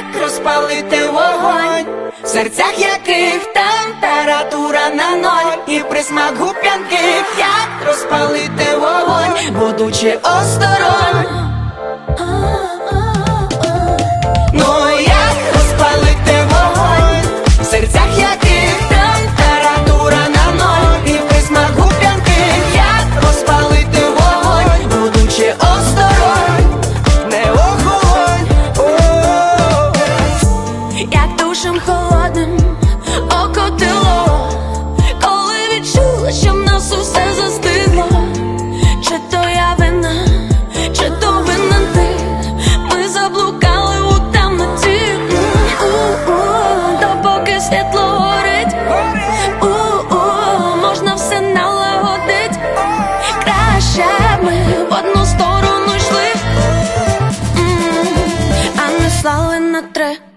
як розпалити вогонь, в серцях яких температура на ноль, і присмак гуп'янки, як розпалити вогонь, будучи осторонь. Б ми в одну сторону йшли, а не слали на три.